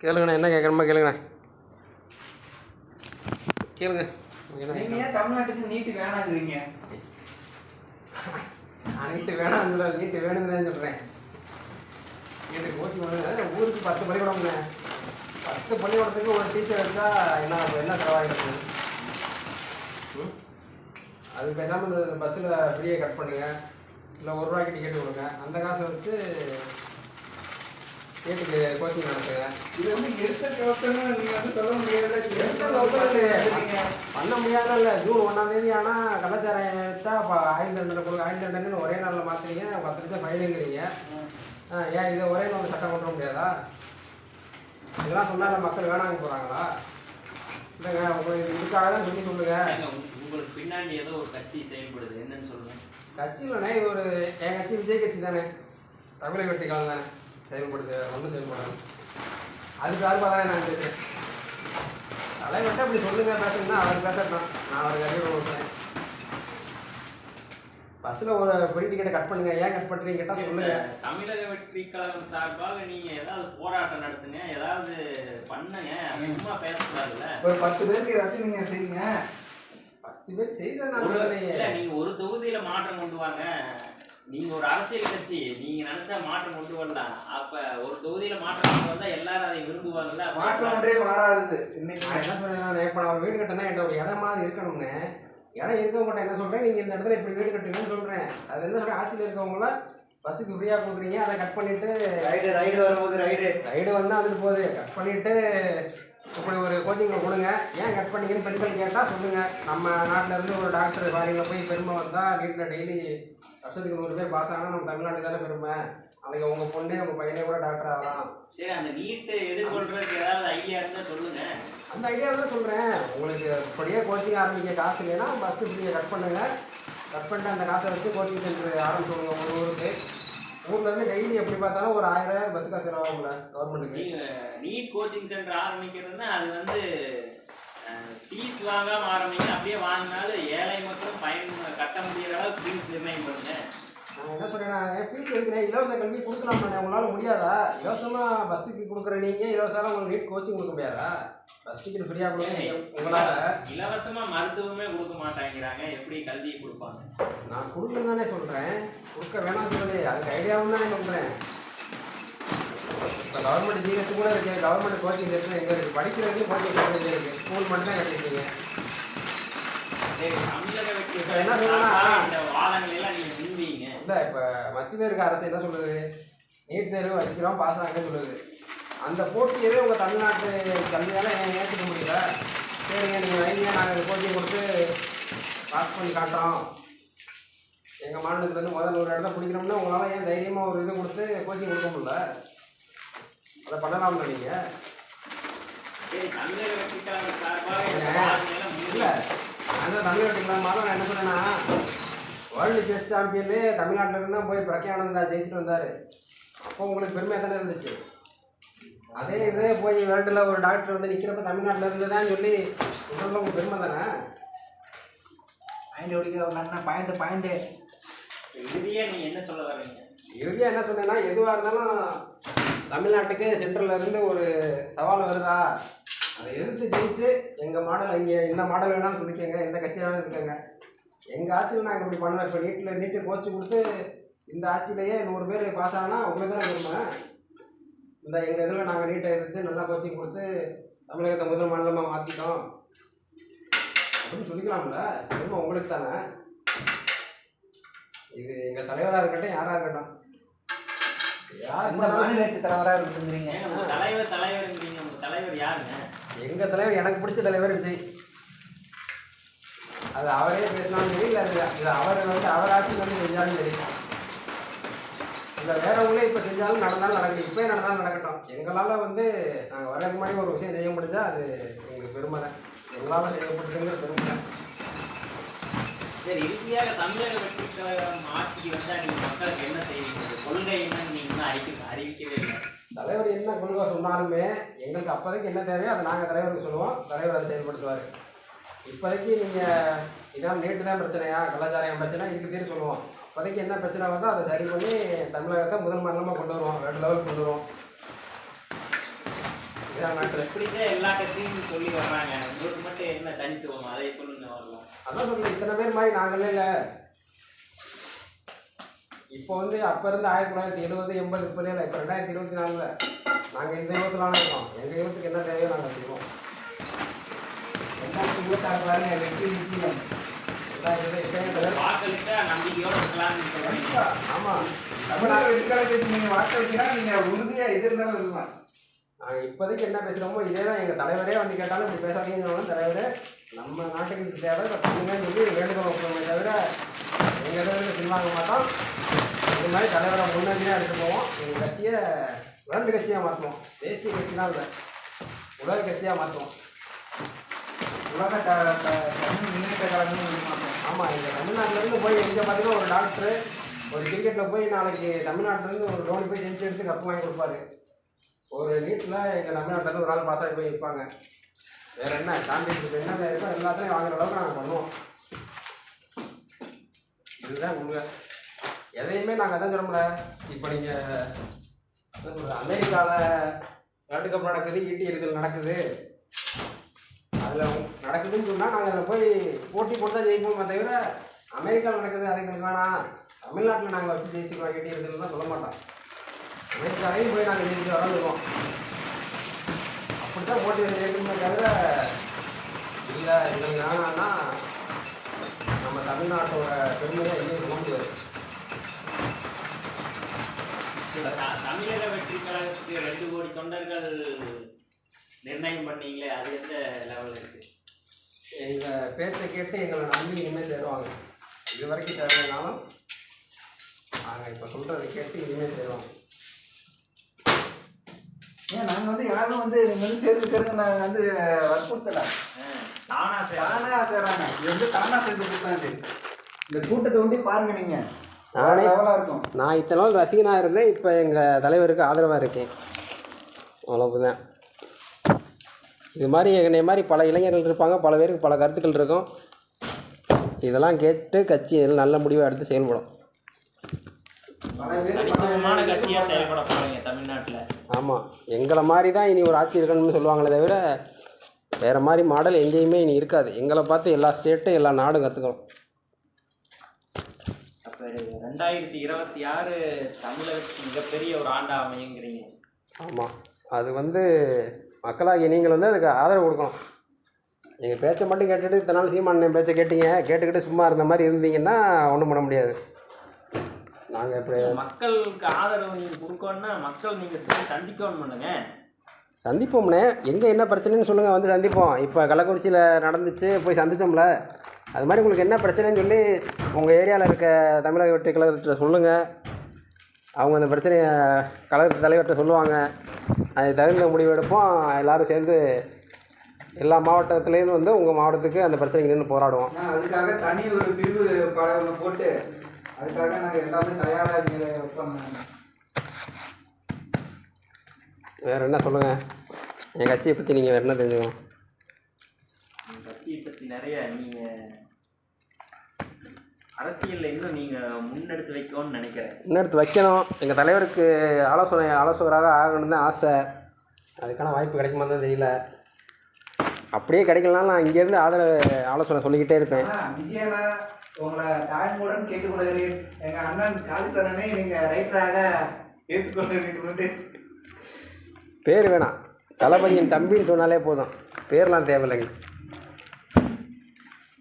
கேளுங்கண்ணே என்ன கேட்குறமா கேளுங்கண்ணே. கேளுங்க. நீங்க ஏன் தமிழ்நாட்டுக்கு நீட்டு வேணாங்கிறீங்க? நீட்டு வேணாம் இல்லை நீட்டு வேணும்னு தான் சொல்கிறேன் கோச்சிங் வந்து ஊருக்கு பத்து பள்ளிக்கூடம்ங்க பத்து பள்ளிக்கூடத்துக்கு ஒரு டீச்சர் வச்சா என்ன என்ன செலவாகிறது ம்? அது பேசாமல் பஸ்ஸில் ஃப்ரீயாக கட் பண்ணுங்க. இல்லை ஒரு ரூபாய்க்கு டிக்கெட் கொடுங்க. அந்த காசை வச்சு கேட்டுக்கு கோச்சிங் நடத்துங்க இது வந்து எடுத்த கவுத்தன்னு நீங்க வந்து சொல்ல முடியாதுல எடுத்த கவுத்தன்னு. பண்ண முடியாதல்ல. ஜூன் ஒன்றாம் தேதி ஆனால் கலாச்சாரம் எடுத்தா இப்போ ஆயில் தண்டனை கொடுங்க ஆயில் ஒரே நாளில் மாற்றுறீங்க பத்து லட்சம் ஃபைனுங்கிறீங்க ஆ, ஏன் இதை ஒரே நாள் சட்டம் கொண்டு முடியாதா? இதெல்லாம் சொன்னால மக்கள் வேணாங்க போகிறாங்களா இல்லைங்க உங்களுக்கு இதுக்காக தான் சொல்லி சொல்லுங்க ஏங்க, உங்க- உங்களுக்கு பின்னாடி ஏதோ ஒரு கட்சி செயல்படுது. என்னன்னு சொல்லுங்க. கட்சியிலண்ணே இது ஒரு என் கட்சி விஜய் கட்சி தானே. தமிழக வெட்டி காலம் தானே. செயல்படுது ஒன்றும் செயல்படாது. அது சார்பாக தானே நான் பேசுகிறேன் தலைவர்கிட்ட அப்படி சொல்லுங்க பேசுங்கன்னா அவர் பேசட்டும். நான் அவருக்கு அறிவுரை கொடுக்குறேன். பஸ்ஸில் ஒரு ஃப்ரீ டிக்கெட்டை கட் பண்ணுங்க. ஏன் கட் பண்ணுறீங்க கேட்டால் சொல்லுங்க. தமிழக வெற்றி கழகம் சார்பாக நீங்க ஏதாவது போராட்டம் நடத்துங்க ஏதாவது பண்ணுங்க. சும்மா பேசக்கூடாதுல்ல. ஒரு பத்து பேருக்கு ஏதாச்சும் நீங்க செய்யுங்க. பத்து பேர் செய்த நான் நீங்க ஒரு தொகுதியில மாற்றம் கொண்டு வாங்க. நீங்க ஒரு அரசியல் கட்சி நீங்க நினைச்சா மாற்றம் கொண்டு வரலாம். அப்ப ஒரு தொகுதியில மாற்றம் கொண்டு வந்தா எல்லாரும் அதை விரும்புவாங்கல்ல? மாற்றம் ஒன்றே மாறாது. நான் இன்னைக்கு என்ன சொல்றேன் இப்போ நான் வீடு கட்டினா என்கிட்ட ஒரு இடமா இருக்கணும்னு. இடம் இருக்கவங்கள்ட்ட என்ன சொல்றேன்? நீங்க இந்த இடத்துல இப்படி வீடு கட்டுங்கன்னு சொல்றேன். அது என்ன சொல்றேன்? ஆட்சியில் இருக்கவங்கள பஸ்ஸுக்கு ஃப்ரீயாக கொடுக்குறீங்க. அதை கட் பண்ணிட்டு ரைடு ரைடு வரும்போது ரைடு. ரைடு வந்தால் வந்துட்டு போகுது. கட் பண்ணிட்டு இப்படி ஒரு கோச்சிங்கில் கொடுங்க. ஏன் கட் பண்ணீங்கன்னு பெண்கள் கேட்டால் சொல்லுங்க. நம்ம நாட்டில் இருந்து ஒரு டாக்டர் ஃபாரினில் போய் பெருமை வந்தால் வீட்டில் டெய்லி வருஷத்துக்கு நூறு பேர் பாஸ் ஆனால் நம்ம தமிழ்நாட்டுக்கு தானே பெருமை? அன்றைக்கி உங்கள் பொண்ணே உங்கள் பையனே கூட டாக்டர் ஆகலாம். சரி அந்த நீட்டை எதிர்கொள்றதுக்கு ஏதாவது ஐடியா இருந்தா சொல்லுங்க. அந்த ஐடியாவில் தான் சொல்கிறேன் உங்களுக்கு இப்படியே கோச்சிங் ஆரம்பிக்க காசு இல்லைன்னா பஸ் இப்படியே கட் பண்ணுங்க. கட் பண்ணிட்டு அந்த காசை வச்சு கோச்சிங் சென்டர் ஆரம்பிச்சுடுங்க ஒரு ஊருக்கு. ஊர்ல இருந்து டெய்லி எப்படி பார்த்தாலும் ஒரு ஆயிரம் ரூபாய் பஸ் காசு செலவாகும்ல கவர்மெண்ட்டுக்கு நீங்க நீட் கோச்சிங் சென்டர் ஆரம்பிக்கிறதுன்னா அது வந்து ஃபீஸ் வாங்காம ஆரம்பிங்க அப்படியே வாங்கினாலும் ஏழை கட்ட முடியற அளவுக்கு ஃபீஸ் பண்ணுங்க நான் என்ன சொல்கிறேன் ஃபீஸ் எடுக்கிறேன் இலவச கல்வி கொடுக்கலாமாண்ணே? உங்களால் முடியாதா? இலவசமாக பஸ்ஸுக்கு கொடுக்குற நீங்கள் இலவசமாக உங்களுக்கு நீட் கோச்சிங் கொடுக்க முடியாதா? பஸ் டிக்கெட் ஃப்ரீயாக கொடுக்க உங்களால். இலவசமா மருத்துவமே கொடுக்க மாட்டேங்கிறாங்க. எப்படி கல்வியை கொடுப்பாங்க? நான் கொடுக்கணும் தானே சொல்கிறேன் கொடுக்க வேணாம் சொல்லி அதுக்கு ஐடியாவும் தானே சொல்கிறேன் இப்போ கவர்மெண்ட் ஜிஹெச் கூட இருக்கு. கவர்மெண்ட் கோச்சிங் சென்டர் எங்கே இருக்குது படிக்கிறதுக்கு கோச்சிங் சென்டர் இருக்குது ஸ்கூல் மட்டும் தான் கட்டிருக்கீங்க சரி, தமிழக வெற்றி இப்ப என்ன சொல்லணும்னா- இல்லை இப்போ மத்தியில் இருக்க அரசு என்ன சொல்லுது? நீட் தேர்வு வைக்கிறோம் பாஸ் ஆகுன்னு சொல்லுது. அந்த போட்டியவே உங்கள் தமிழ்நாட்டு ஏன் ஏற்றுக்க முடியல? சரிங்க நீங்கள் வைங்க நாங்கள் கோச்சிங் கொடுத்து பாஸ் பண்ணி காட்டுறோம். எங்கள் மாநிலத்துலேருந்து முதல் ஒரு இடத்த பிடிக்கிறோம்னா உங்களால் ஏன் தைரியமாக ஒரு இது கொடுத்து கோச்சிங் கொடுக்க முடியல? அதை பண்ணலாம்ல நீங்கள் இல்லை. அந்த தமிழ்நாட்டுக்கு மாதம் நான் என்ன சொன்னேன்னா வேர்ல்டு செஸ் சாம்பியன்லேயே தமிழ்நாட்டில் இருந்து தான் போய் பிரக்யானந்தா ஜெயிச்சுட்டு வந்தார். அப்போ உங்களுக்கு பெருமையாக தானே இருந்துச்சு? அதே இதே போய் வேர்ல்டில் ஒரு டாக்டர் வந்து நிற்கிறப்ப தமிழ்நாட்டில் இருந்து தான் சொல்லி சொல்ல உங்களுக்கு பெருமை தானே? பாயிண்ட் ஓடிக்கிறவங்க அண்ணா பாயிண்ட் பாயிண்ட் இறுதியா நீங்க என்ன சொல்ல வர்றீங்க இறுதியாக என்ன சொன்னேன்னா எதுவாக இருந்தாலும் தமிழ்நாட்டுக்கு சென்ட்ரல்ல இருந்து ஒரு சவால் வருதா? அதை எதிர்த்து ஜெயிச்சு எங்கள் மாடல் இங்கே இந்த மாடல் வேணாலும் சொல்லிக்கோங்க எந்த கட்சி வேணாலும் இருக்காங்க எங்கள் ஆட்சியில் நாங்கள் இப்படி பண்ணோம் இப்போ நீட்டில் நீட்டு கோச்சு கொடுத்து இந்த ஆட்சியிலேயே நூறு பேர் பாஸ் ஆனால் உங்களுக்கு தான் பெருமை இந்த எங்கள் இதில் நாங்கள் நீட்டை எதிர்த்து நல்லா கோச்சிங் கொடுத்து தமிழகத்தை முதல் மாநிலமாக மாற்றிட்டோம் அப்படின்னு சொல்லிக்கலாம்ல பெருமை உங்களுக்கு தானே. இது எங்கள் தலைவராக இருக்கட்டும் யாராக இருக்கட்டும். யார் மாநிலத்து தலைவராக உங்க தலைவர் தலைவர்ன்றீங்க உங்க தலைவர் யாருங்க? எங்க தலைவர்? எனக்கு பிடிச்ச தலைவர் விஜய். அது அவரே பேசினாலும் சரி இல்லை அது இது அவர் வந்து அவர் ஆட்சி வந்து செஞ்சாலும் சரி. இல்லை வேறவங்களே இப்போ செஞ்சாலும் நடந்தாலும் நடக்கட்டும். இப்போயே நடந்தாலும் நடக்கட்டும். எங்களால் வந்து நாங்கள் வரதுக்கு முன்னாடி ஒரு விஷயம் செய்ய முடிஞ்சா அது எங்களுக்கு பெருமை தான். எங்களால் செய்யப்பட்டதுங்கிற பெருமை தான். சரி இறுதியாக தமிழக வெற்றி கழகம் ஆட்சிக்கு வந்தா நீங்க மக்களுக்கு என்ன செய்வீங்க? கொள்கை என்னன்னு நீங்க அறிவிக்கவே இல்லை. தலைவர் என்ன கொள்கை சொன்னாலுமே எங்களுக்கு அப்போதைக்கு என்ன தேவையோ அதை நாங்கள் தலைவருக்கு சொல்லுவோம். தலைவர் அதை செயல்படுத்துவார் இப்போதைக்கு நீங்கள் இதான் நேட்டு தான் பிரச்சனையா? கலாச்சாரம் பிரச்சனை? இதுக்கு தீர்வு சொல்லுவோம். இப்போதைக்கு என்ன பிரச்சனை வருதோ அதை சரி பண்ணி தமிழகத்தை முதல் மாநிலமாக கொண்டு வருவோம். வேறு லெவலுக்கு கொண்டு வருவோம். எல்லா கட்சியும் சொல்லி வர்றாங்க? மட்டும் என்ன தனித்துவம்? அதை சொல்லுங்க அதான் சொல்ல இத்தனை பேர் மாதிரி நாங்களே இல்லை. இப்போ வந்து அப்போ இருந்து ஆயிரத்தி தொள்ளாயிரத்தி எழுபது எண்பது இப்போ இல்லை இப்போ ரெண்டாயிரத்தி இருபத்தி நாலில் நாங்கள் இந்த யுகத்தில் இருக்கோம். எங்கள் யுகத்துக்கு என்ன தேவையோ நாங்கள் செய்வோம். ரெண்டாயிரத்தி இருபத்தாறு பாருங்க வெற்றி சொல்றீங்க. ஆமாம் தமிழ்நாடு எதிர்காலத்துக்கு நீங்க வாக்களிக்கிறா நீங்க உறுதியா எதிர்ந்தாலும் நாங்கள் இப்போதைக்கு என்ன பேசுகிறோமோ இதே தான் எங்கள் தலைவரே வந்து கேட்டாலும் இப்படி பேசாதீங்கன்னு தலைவரே நம்ம நாட்டுக்கு தேவை இதை பண்ணுங்கன்னு சொல்லி வேண்டுகோள் வைக்கிறோமே தவிர எங்கள் தலைவருக்கு பின்வாங்க மாட்டோம். இது மாதிரி தலைவரை முன்னேறி தான் எடுத்து போவோம். எங்கள் கட்சியை வேர்ல்டு கட்சியாக மாற்றுவோம் தேசிய கட்சிலாம் இல்லை உலக கட்சியாக மாற்றுவோம் உலக த- முன்னேற்ற கழகம்னு ஒரு ஆமாம் எங்கள் தமிழ்நாட்டிலேருந்து போய் எங்கே பார்த்தீங்கன்னா ஒரு டாக்டரு ஒரு கிரிக்கெட்டில் போய் நாளைக்கு தமிழ்நாட்டிலேருந்து ஒரு டோனி போய் ஜெயிச்சு எடுத்து கப்பு வாங்கி கொடுப்பாரு. ஒரு நீட்டில் எங்கள் தமிழ்நாட்டில் ஒரு ஆள் பாஸ் ஆகி போய் இருப்பாங்க வேறு என்ன காம்படிஷன் என்ன இருக்கோ எல்லாத்துலையும் வாங்குற அளவுக்கு நாங்கள் பண்ணுவோம். இதுதான் உண்மை. எதையுமே நாங்கள் தான் சொல்ல இப்போ நீங்கள் அமெரிக்காவில் வேர்ல்டு கப் நடக்குது ஈட்டி எறிதல் நடக்குது. அதில் நடக்குதுன்னு சொன்னால் நாங்கள் அதில் போய் போட்டி போட்டு தான் ஜெயிப்போமே தவிர அமெரிக்காவில் நடக்குது அது எங்களுக்கு வேணாம். தமிழ்நாட்டில் நாங்கள் வச்சு ஜெயிச்சுக்கலாம் ஈட்டி எறிதல்லாம் சொல்ல மாட்டோம். அமெரிக்காவையும் போய் நாங்கள் ஜெயிச்சு வளர்ந்துருக்கோம் அப்படித்தான் போட்டி ஜெயிக்கணுமே தவிர இல்லை எங்களுக்கு வேணாம்னா நம்ம தமிழ்நாட்டோட பெருமையை எங்கேயும் முடியாது தமிழக வெற்றி கழகத்துக்கு ரெண்டு கோடி தொண்டர்கள் நிர்ணயம் பண்ணீங்களே அது எந்த லெவல்ல இருக்கு? எங்கள் பேச்சை கேட்டு எங்களை நம்பி இனிமேல் சேருவாங்க. இது வரைக்கும் சேரலைனாலும் நாங்கள் இப்போ சொல்கிறத கேட்டு இனிமேல் சேருவாங்க. ஏன் நாங்க வந்து யாரும் வந்து சேர்ந்து சேர்ந்து நாங்க வந்து வற்புறுத்தல. தானா சார் தானா சேர்றாங்க இது வந்து தானா சேர்ந்து கொடுத்தாங்க இந்த கூட்டத்தை வந்து பாருங்க நீங்க. நானே- இருக்கும். நான் இத்தனை நாள் ரசிகனாக இருந்தேன் இப்போ எங்கள் தலைவருக்கு ஆதரவாக இருக்கேன். அவ்வளவுதான். இது மாதிரி என்னை மாதிரி பல இளைஞர்கள் இருப்பாங்க பல பேருக்கு பல கருத்துக்கள் இருக்கும். இதெல்லாம் கேட்டு கட்சி நல்ல முடிவை எடுத்து செயல்படும். தனித்துவமான கட்சியா செயல்பட போறீங்க தமிழ்நாட்டுல. ஆமாம் எங்களை மாதிரி தான் இனி ஒரு ஆட்சி இருக்கணும்னு சொல்லுவாங்களே தவிர வேறு மாதிரி மாடல் எங்கேயுமே இனி இருக்காது. எங்களை பார்த்து எல்லா ஸ்டேட்டும் எல்லா நாடும் கற்றுக்கணும் அப்ப ரெண்டாயிரத்தி இருபத்தி ஆறு தமிழகத்துக்கு மிகப்பெரிய ஒரு ஆண்டா அமையுங்கிறீங்க. ஆமாம் அது வந்து மக்களாகிய நீங்கள் வந்து அதுக்கு ஆதரவு கொடுக்கணும். எங்கள் பேச்சை மட்டும் கேட்டுட்டு இத்தனை நாள் சீமான் பேச்சை கேட்டீங்க கேட்டுக்கிட்டு சும்மா இருந்த மாதிரி இருந்தீங்கன்னா ஒன்றும் பண்ண முடியாது. நாங்கள் இப்படி மக்களுக்கு ஆதரவு நீங்க கொடுக்கணும்னா மக்கள் நீங்க போய் சந்திக்கணும் பண்ணுங்க. சந்திப்போம்னே. எங்கே என்ன பிரச்சனைன்னு சொல்லுங்கள் வந்து சந்திப்போம். இப்போ கள்ளக்குறிச்சியில் நடந்துச்சு போய் சந்திச்சோம்ல. அது மாதிரி உங்களுக்கு என்ன பிரச்சனைன்னு சொல்லி உங்கள் ஏரியாவில் இருக்க தமிழக வெற்றி கழகத்திட்ட சொல்லுங்கள் அவங்க அந்த பிரச்சனையை கழகத்து தலைவர்கிட்ட சொல்லுவாங்க. அது தகுந்த முடிவு எடுப்போம். எல்லாரும் சேர்ந்து எல்லா மாவட்டத்துலேருந்து வந்து உங்கள் மாவட்டத்துக்கு அந்த பிரச்சனைக்கு நின்று போராடுவோம். அதுக்காக தனி ஒரு பிரிவு போட்டு அதுக்காக நாங்கள் எல்லாமே தயாராக இங்கே வைப்போம் வேறு என்ன சொல்லுங்கள் என் கட்சியை பற்றி நீங்கள் வேறு என்ன தெரிஞ்சுக்கணும்? உங்க கட்சியை பத்தி நிறைய நீங்க அரசியல்ல இன்னும் நீங்க முன்னெடுத்து வைக்கணும்னு நினைக்கிறேன். முன்னெடுத்து வைக்கணும். எங்கள் தலைவருக்கு ஆலோசனை ஆலோசகராக ஆகணும்னு தான் ஆசை. அதுக்கான வாய்ப்பு கிடைக்குமா தான் தெரியல. அப்படியே கிடைக்கலனாலும் நான் இங்கேருந்து ஆதரவு ஆலோசனை சொல்லிக்கிட்டே இருப்பேன். உங்களை தாய்மூடன் கேட்டுக்கொள்கிறேன் எங்கள் அண்ணன் காளிசரனை நீங்கள் ரைட்டராக ஏற்றுக்கொள்ள வேண்டும் பேர் வேணாம். தளபதியின் தம்பின்னு சொன்னாலே போதும். பேர்லாம் தேவையில்லைங்க.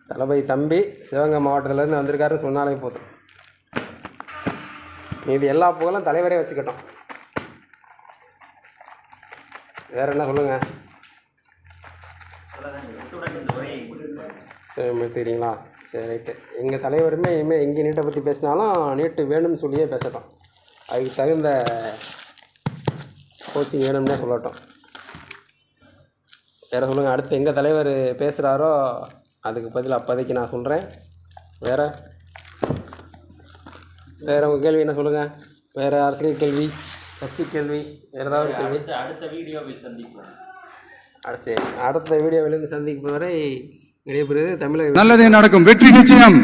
தளபதி தம்பி சிவகங்கை மாவட்டத்துலேருந்து வந்திருக்காருன்னு சொன்னாலே போதும். மீதி எல்லா புகழும் தலைவரே வச்சுக்கட்டும். வேறு என்ன சொல்லுங்கள் அவ்வளவுதாங்க. சரி ரைட்டு. எங்கள் தலைவருமே இனிமேல் எங்கே நீட்டை பற்றி பேசினாலும் நீட்டு வேணும்னு சொல்லியே பேசட்டும். அதுக்கு தகுந்த கோச்சிங் வேணும்னே சொல்லட்டும். வேறு சொல்லுங்கள் அடுத்து எங்கள் தலைவர் பேசுகிறாரோ அதுக்கு பதில் அப்போதைக்கு நான் சொல்கிறேன் வேறு? வேறு உங்கள் கேள்வி என்ன சொல்லுங்கள் வேறு அரசியல் கேள்வி கட்சி கேள்வி வேறு ஏதாவது கேள்வி? அடுத்த அடுத்த வீடியோவில் சந்திப்போம். அடுத்து அடுத்த வீடியோவிலிருந்து சந்திக்கும் வரை விடைபெறுவது தமிழக நல்லதே நடக்கும். வெற்றி நிச்சயம்.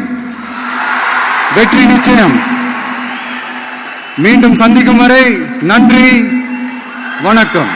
வெற்றி நிச்சயம். மீண்டும் சந்திக்கும் வரை நன்றி வணக்கம்.